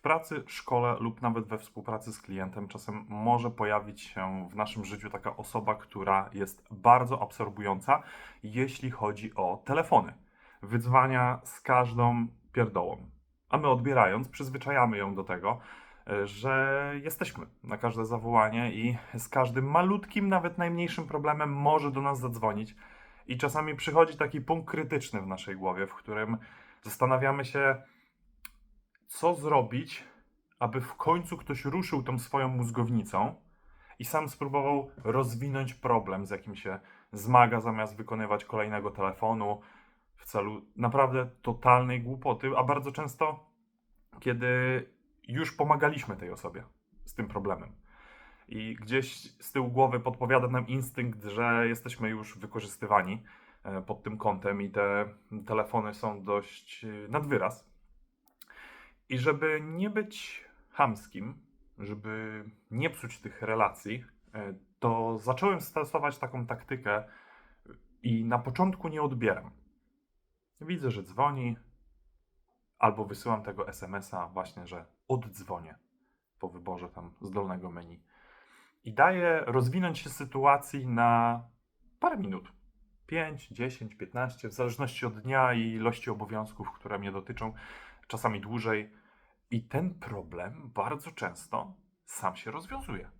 W pracy, szkole lub nawet we współpracy z klientem czasem może pojawić się w naszym życiu taka osoba, która jest bardzo absorbująca, jeśli chodzi o telefony. Wydzwania z każdą pierdołą. A my odbierając, przyzwyczajamy ją do tego, e, że jesteśmy na każde zawołanie i z każdym malutkim, nawet najmniejszym problemem może do nas zadzwonić. I czasami przychodzi taki punkt krytyczny w naszej głowie, w którym zastanawiamy się, co zrobić, aby w końcu ktoś ruszył tą swoją mózgownicą i sam spróbował rozwinąć problem, z jakim się zmaga, zamiast wykonywać kolejnego telefonu w celu naprawdę totalnej głupoty, a bardzo często, kiedy już pomagaliśmy tej osobie z tym problemem. I gdzieś z tyłu głowy podpowiada nam instynkt, że jesteśmy już wykorzystywani e, pod tym kątem i te telefony są dość e, nad wyraz. I żeby nie być chamskim, żeby nie psuć tych relacji, e, to zacząłem stosować taką taktykę i na początku nie odbieram. Widzę, że dzwoni, albo wysyłam tego SMS-a właśnie, że oddzwonię po wyborze tam z dolnego menu. I daję rozwinąć się sytuacji na parę minut. 5, 10, 15, w zależności od dnia i ilości obowiązków, które mnie dotyczą, czasami dłużej. I ten problem bardzo często sam się rozwiązuje.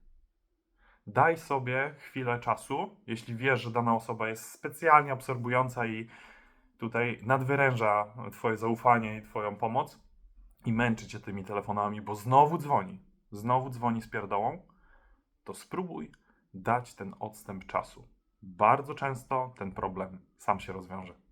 Daj sobie chwilę czasu, jeśli wiesz, że dana osoba jest specjalnie absorbująca i tutaj nadwyręża Twoje zaufanie i Twoją pomoc i męczy Cię tymi telefonami, bo znowu dzwoni, znowu dzwoni z pierdołą, to spróbuj dać ten odstęp czasu. Bardzo często ten problem sam się rozwiąże.